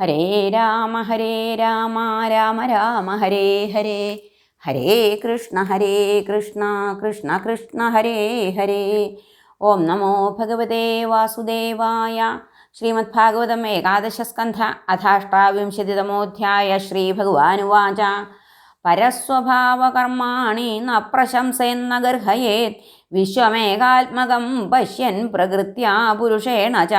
ഹരേ രാമ ഹരേ രാമ രാമ രാമ ഹരേ ഹരേ. ഹരേ കൃഷ്ണ ഹരേ കൃഷ്ണ കൃഷ്ണ കൃഷ്ണ ഹരേ ഹരേ. ഓം നമോ ഭഗവതേ വാസുദേവായ ശ്രീമദ്ഭാഗവതം ഏകാദശസ്കന്ധ അഥാഷ്ടാവിംശതിതമോധ്യായ ശ്രീഭഗവാനുവാച പരസ്വഭാവകർമാണി ന പ്രശംസയെന്ന ഗർഹയേത് വിശ്വമേകാത്മകം പശ്യൻ പ്രകൃത്യാ പുരുഷേണ ച.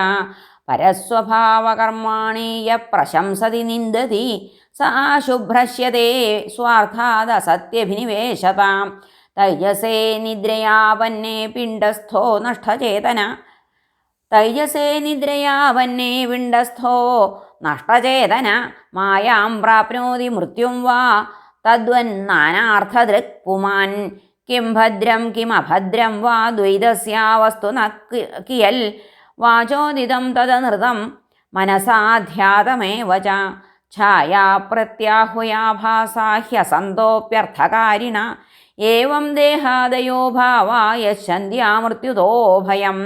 പരസ്വഭാവകർമാണി യ പ്രശംസതി നിന്ദതി. സാ ശുഭ്രശ്യത്തെ സ്വാർത്ഥാദസത്യഭിനിവേശതാം. തൈജസേ നിദ്രയാവന്നേ പിണ്ടസ്ഥോ നഷ്ടചേതന. തൈജസേ നിദ്രയാവന്നേ പിണ്ടസ്ഥോ നഷ്ടചേതന. മായാം പ്രാപ്നോതി മൃത്യും വാ. തദ്വന്നാനാർത്ഥദൃക് പുമാൻ കിം ഭദ്രം കിമഭദ്രം വാ. ദ്വൈതസ്യാവസ്തു ന കിയൽ. വാചോദിതം തദനൃതം മനസാധ്യാതമേവ ച. ഛായാ പ്രത്യാഹുയാഭാസാഹ്യസന്തോപ്യർത്ഥകാരിണ ഏവം ദേഹാദയോ ഭാവാ യശന്ത്യാമൃത്യുതോ ഭയം.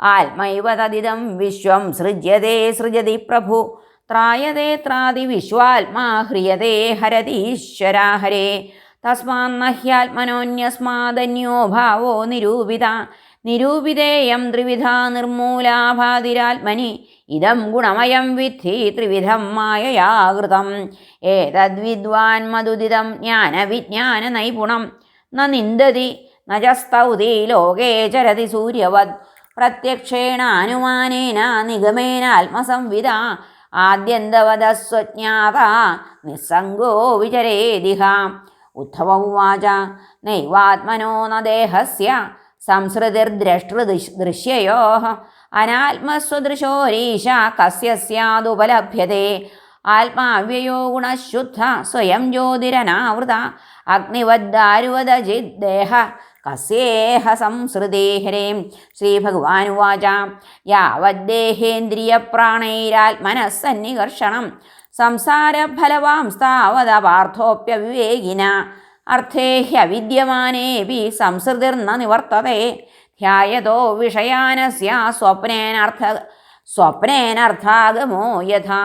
ആത്മൈവ തദിതം വിശ്വം സൃജ്യതേ സൃജതി പ്രഭു. ത്രായതേ ത്രാതി വിശ്വാത്മാ ഹ്രിയതേ ഹരതീശ്വരാ ഹരേ. തസ്മാന്നഹ്യാത്മനോന്യസ്മാദന്യോ ഭാവോ നിരൂപിത. നിരൂപിതേയം ത്രിവിധ നിർമൂലാഭാതിരാത്മനി ഇതം ഗുണമയം വിദ്ധി ത്രിവിധം മായയാകൃതം. ഏതദ്വിദ്വാൻ മധുദിതം ജ്ഞാനവിജ്ഞാന നൈപുണം. ന നിന്ദതി നജസ്തൗതി ലോകേ ചരതി സൂര്യവത് പ്രത്യക്ഷേണ അനുമാനേന നിഗമേന ആത്മസംവിധ. ആദ്യന്തവതസ്വജ്ഞാത നിസ്സംഗോ വിചരേദിഹ ഉദ്ധവ ഉവാച. നൈവാത്മനോ ന സംസൃതിർദ്രഷ്ടൃദൃശ്യയോ അനാത്മസ്വദൃശോരീശ കസ്യ സ്യാദുപലഭ്യത്തെ ആത്മാവ്യയോ ഗുണശുദ്ധ സ്വയം ജ്യോതിരനാവൃത അഗ്നിവദ്ദാരുവദജിദ്ദേഹ കസ്യേഹ സംസൃതേഹരേം ശ്രീഭഗവാനുവാച യാവദ്ദേഹേന്ദ്രിയപ്രാണൈരാത്മനഃസന്നികർഷണം സംസാരഫലവാംസ്താവത പാർത്ഥോപ്യവിവേകിന അർത്ഥേ ഹ്യവിദ്യമാനേപി സംസൃതിർന്ന നിവർത്തതേ. ധ്യായതോ വിഷയാനസ്യ സ്വപ്നേനർത്ഥ സ്വപ്നേനർത്ഥാഗമോ യഥാ.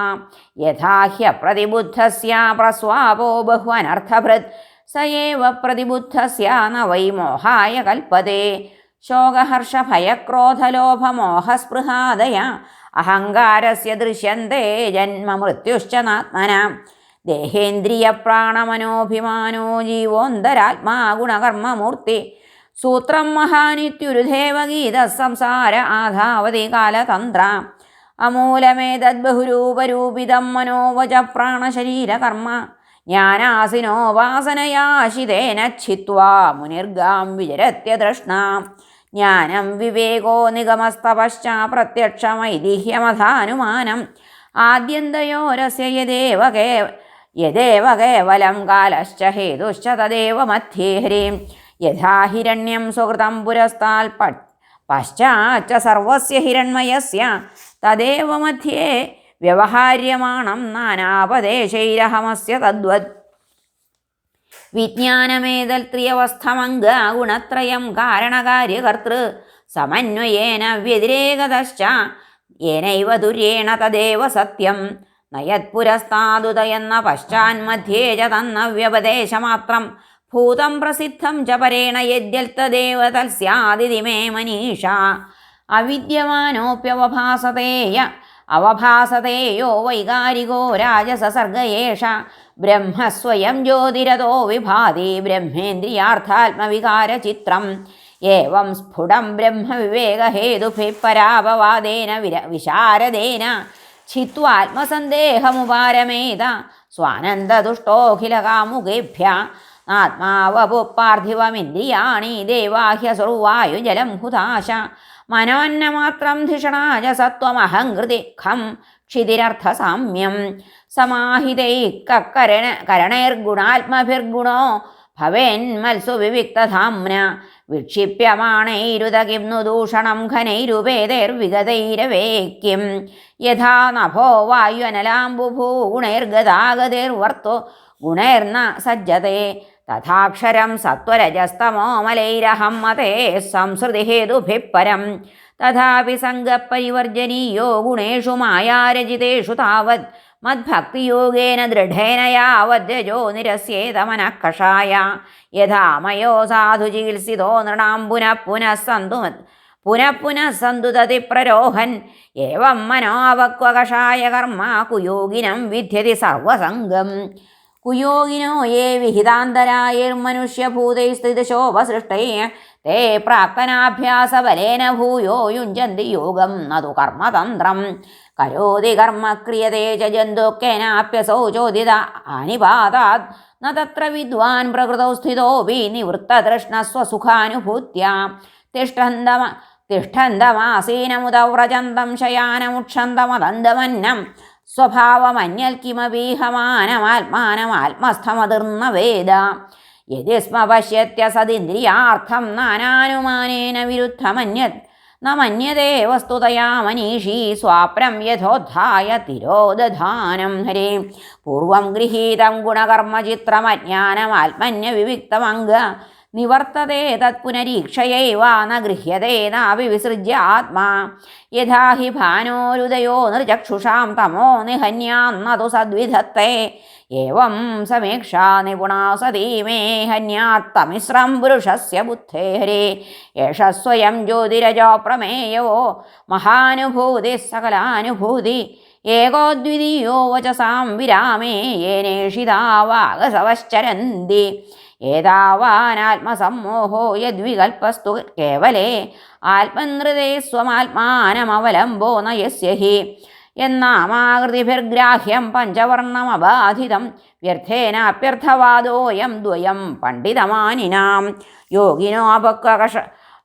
യഥാഹ്യ പ്രതിബുദ്ധസ്യ പ്രസ്വാപോ ബഹ്വനർത്ഥഭൃത്. സയേവ പ്രതിബുദ്ധസ്യ ന വൈ മോഹായ കൽപ്പതേ ശോകഹർഷഭയക്രോധലോഭമോഹസ്പൃഹാദയ. അഹങ്കാരസ്യ ദൃശ്യന്തേ ജന്മമൃത്യുശ്ച നാത്മന. ദേഹേന്ദ്രിയപ്രാണമനോഭിമാനോ ജീവോന്തരാത്മാ ഗുണകർമ്മമൂർത്തി സൂത്രം മഹാനിത്യുരുദേവഗീത സംസാര ആധാവതി കാലതന്ത്ര. അമൂലമേതദ്ബഹുരൂപരൂപിതം മനോവച പ്രാണശരീരകർമ്മ ജ്ഞാനാസിനോ വാസനയാശിതേന ഛിത്വാ മുനിർഗാം വിചരത്യതൃഷ്ണ. ജ്ഞാനം വിവേകോ നിഗമസ്തപശ്ചാ പ്രത്യക്ഷമൈതിഹ്യമഥാനുമാനം ആദ്യന്തയോരസ്യ യദേവ കേ യദേവ കേവലം കാലശ്ച ഹേതുശ്ച തദേവ മധ്യേ ഹരിം. യഥാ ഹിരണ്യം സുഹൃതം പുരസ്താൽ പശ്ചാച്ച സർവസ്യ ഹിരണ്മയസ്യ തദേവ മധ്യേ വ്യവഹാര്യമാണം നാനാപദേശൈരഹമസ്യ തദ്വത്. വിജ്ഞാനമേതൽത്രിയവസ്ഥമംഗ ഗുണത്രയം കാരണകാര്യകർത്തൃ സമന്വയേന വ്യതിരേകതശ്ച. ഏനൈവ തുര്യേണ തദേവ സത്യം. നയത്പുരസ്താദുതയെന്ന പശ്ചാന്മധ്യേ ച തന്നവ്യപദേശമാത്രം ഭൂതം പ്രസിദ്ധം ച പരേണ യദ്യൽത്തദേവ തൽസ്യാദിതി മേ മനീഷ. അവിദ്യമാനോപ്യവഭാസതേയ അവഭാസതേയോ വൈകാരികോ രാജസസർഗയേഷ. ബ്രഹ്മസ്വയം ജ്യോതിരതോ വിഭാതി ബ്രഹ്മേന്ദ്രിയാർത്ഥാത്മവികാരചിത്രം. ഏവം സ്ഫുടം ബ്രഹ്മവിവേകഹേതുഭിപരാപവാദേന വിര വിശാരദേന ഛിത്വാത്മസന്ദേഹമുപാരമേത സ്വാനന്ദതുഷ്ടോഖിലകാമുകേഭ്യ ആത്മാവപു പാർത്ഥിവമിന്ദ്രിയാണി ദേവാഹ്യസുർവായുജലം ഹുതാശ. മനോന്നമാത്രം ധിഷണാജ സത്വമഹങ്കൃതി ഖം ക്ഷിതിരർത്ഥസാമ്യം. സമാഹിതൈ കരണ കരണൈർഗുണാത്മഭിർഗുണോ ഭവേന്മത്സു വിവിക്തധാംന വിക്ഷിപ്യമാണൈരുതകിംനു ദൂഷണം ഘനൈരുപേതൈർവിഗതൈരവേക്യം യഥാ നഭോ വായുനലാംബുഭൂ ഗുണൈർഗതാഗതൈർവർത്തോ ഗുണൈർന സജ്ജതേ. തഥാക്ഷരം സത്വരജസ്തമോമലൈരഹം മതേ സംസൃതിഹേതുഭിः പരം തഥാപി സംഗപരിവർജനീയോ ഗുണേഷു മായാരചിതേഷു താവത്. മദ്ഭക്തിയോഗേന ദൃഢേന യാവദ്രജോ യഥാമയോ സാധു ചികിത്സിതോ നൃണാം പുനഃ പുനഃ സന്തു മത്- പുനഃ പുനഃ സന്തു തതി പ്രരോഹൻ. ഏവം മനോവക്വകഷായ കർമ്മ കുയോഗിനം വിദ്യതി സർവസംഗം. കുയോഗിനോ യേ വിഹിതാന്തരായൈർമനുഷ്യഭൂതൈസ്ഥിതിശോഭസൃഷ്ടൈ തേ പ്രാക്തനാഭ്യാസ ബലേന ഭൂയോ യുഞ്ജന്തി യോഗം നതു കർമ്മതന്ത്രം. കരോതി കർമ്മ ക്രിയതേ ജന്തുക്കേനാപ്യസൗ ചോദിത അനിപാതാ ന തത്ര വിദ്വാൻ പ്രകൃതൗ സ്ഥിതോപി നിവൃത്തതൃഷ്ണസ്വസുഖാനുഭൂത്യ തിഷ്ഠന്തമ തിഷ്ഠന്തമാസീനമുദ വ്രജന്തം ശയാനമുക്ഷന്തമദന്തമന്നം. സ്വഭാവമന്യൽ കിമവീഹമാനമാത്മാനമാത്മസ്ഥമതിർന്ന വേദ. യതി സ്മ സദിന്ദ്രിയാർത്ഥം നാനാനുമാനേന വിരുദ്ധമന്യത്. ന മന്യതേ വസ്തുതയാ മനീഷീ സ്വാപ്നം യഥോദ്ധായ തിരോദധാനം ഹരേ. പൂർവം ഗൃഹീതം ഗുണകർമ്മചിത്രമജ്ഞാനമാത്മന്യവിവിക്തമംഗ. നിവർത്തതേ തത് പുനരീക്ഷയൈവാന ഗൃഹ്യതേനാവി വിസൃജ്യ ആത്മാ. യഥാ ഹി ഭാനോരുദയോ നൃചക്ഷുഷാം തമോ നിഹന്യാന്നതു സദ്വിധത്തെ. ഏവം സമീക്ഷാ നിപുണാ സതീ മേ ഹന്യാത്തമിശ്രം പുരുഷസ്യ ബുദ്ധേ ഹരേ. ഏഷ സ്വയം ജ്യോതിരജോ പ്രമേയവോ മഹാനുഭൂതി സകലാനുഭൂതി. ഏകോദ്വിതീയോ വചസാം വിരാമേ യേനേഷിതാവാഗസവശ്ചരന്തി ഏതാവാനാത്മസമ്മോഹോ യദ്വികൽപ്പസ്തു കേവലേ? ആത്മനൃതേ സ്വമാത്മാനമവലംബോ നയസ്യ ഹി എന്നാമാകൃതിഭിർഗ്രാഹ്യം പഞ്ചവർണമബാധിതം വ്യർത്ഥേനാപ്യർത്ഥവാദോയം ദ്വയം പണ്ഡിതമാനിനാം. യോഗിനോപക്വകഷ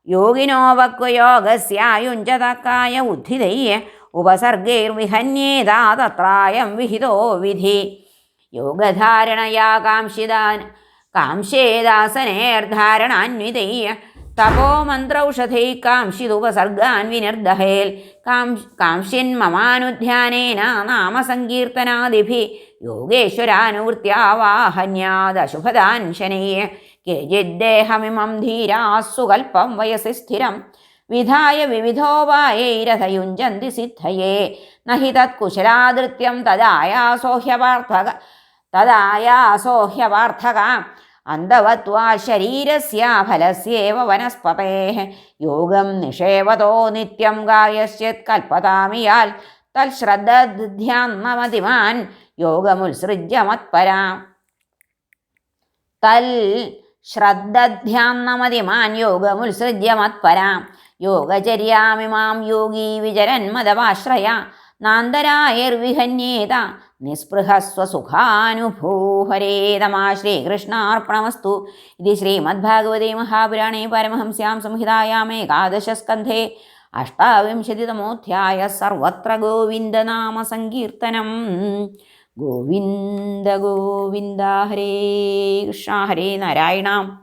യോഗിനോപക്വയോഗസ്യായുഞ്ചതക്കായ ഉദ്ധിതയ്യ ഉപസർഗൈർവിഹന്യേതാ തത്രായം വിഹിതോ വിധി. യോഗധാരണയാ കാംക്ഷിതാൻ കാംശേദാസനേർധാരണാന്വിതയ്യ തപോമന്ത്രൗഷധൈ മന്ത്രൌഷധൈ കാംക്ഷിതുപസർഗാൻ വിനിർദഹേൽ. കാം കാംക്ഷിന്മമാനുധ്യാനേന നാമസങ്കീർത്തനാദിഭി യോഗേശ്വരാനുവൃത്യാവാഹന്യാദശുഭദാൻ ശനയ്യ ധീരാസുകൽപ്പം വയസി സ്ഥിരം. വിധായ വിവിധോപായൈരഥയുഞ്ചന്തി സിദ്ധയേ. നഹി തത്കുശലാദൃത്യം തദായാസോഹ്യപാർത്ഥക തദായാസോഹ്യപാർത്ഥക. അന്തവത്വാ ശരീരസ്യ ഫലസ്യേവ വനസ്പതേः. യോഗം നിഷേവതോ നിത്യം ഗായശ്ചേത് കൽപ്പതാമിയാൽ. തൽശ്രദ്ധ്യാന്മതിമാൻ യോഗമുത്സൃജ്യ മത്പരാ. തൽ ശ്രദ്ധധ്യാന്നമതിമാൻ യോഗമുത്സൃജ്യ മത്പരാ. യോഗചര്യാമിമാം യോഗീ വിചരന്മതവാശ്രയ നാന്തരായർവിഹന്യേത. നിസ്പൃഹസ്വസുഖാനുഭൂഹരേ തമാ ശ്രീകൃഷ്ണാർപ്പണമസ്തു ഇത് ശ്രീമദ്ഭാഗവതേ മഹാപുരാണേ പരമഹംസ്യാം സംഹിതായാമേകാദശസ്കന്ധേ അഷ്ടാവിംശതിതമോധ്യായ സർവത്ര ഗോവിന്ദനാമസങ്കീർത്തനം. ഗോവിന്ദ ഗോവിന്ദ ഹരേ കൃഷ്ണ ഹരേ നാരായണ.